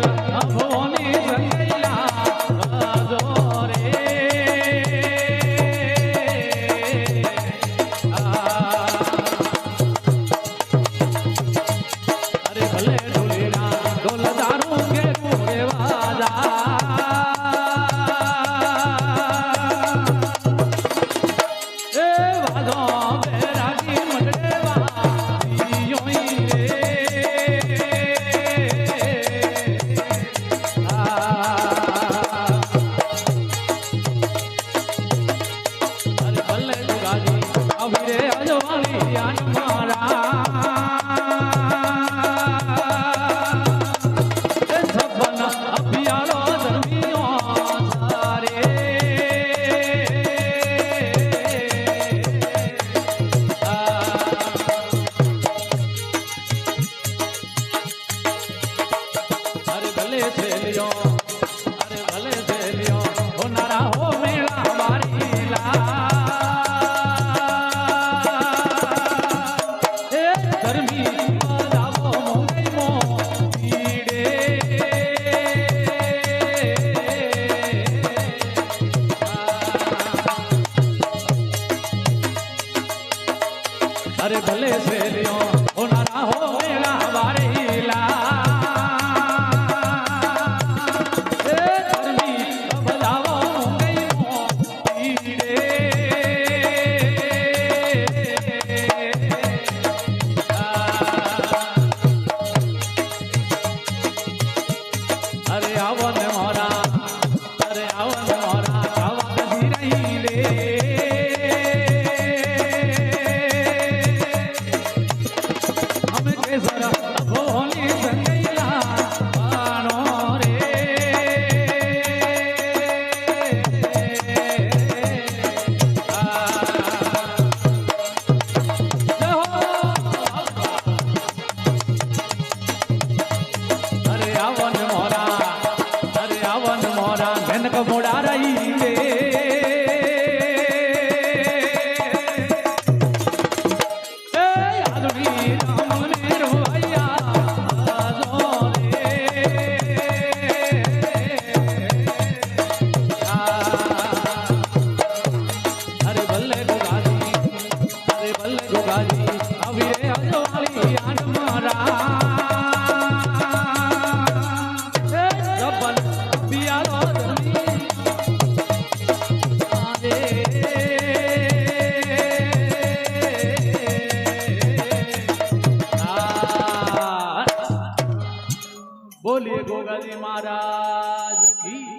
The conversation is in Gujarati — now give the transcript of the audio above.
અરે અરે ભલે શેરિયો ઓ ના ના હો મેળા વારે બોલે ગોગાજી મહારાજ કી.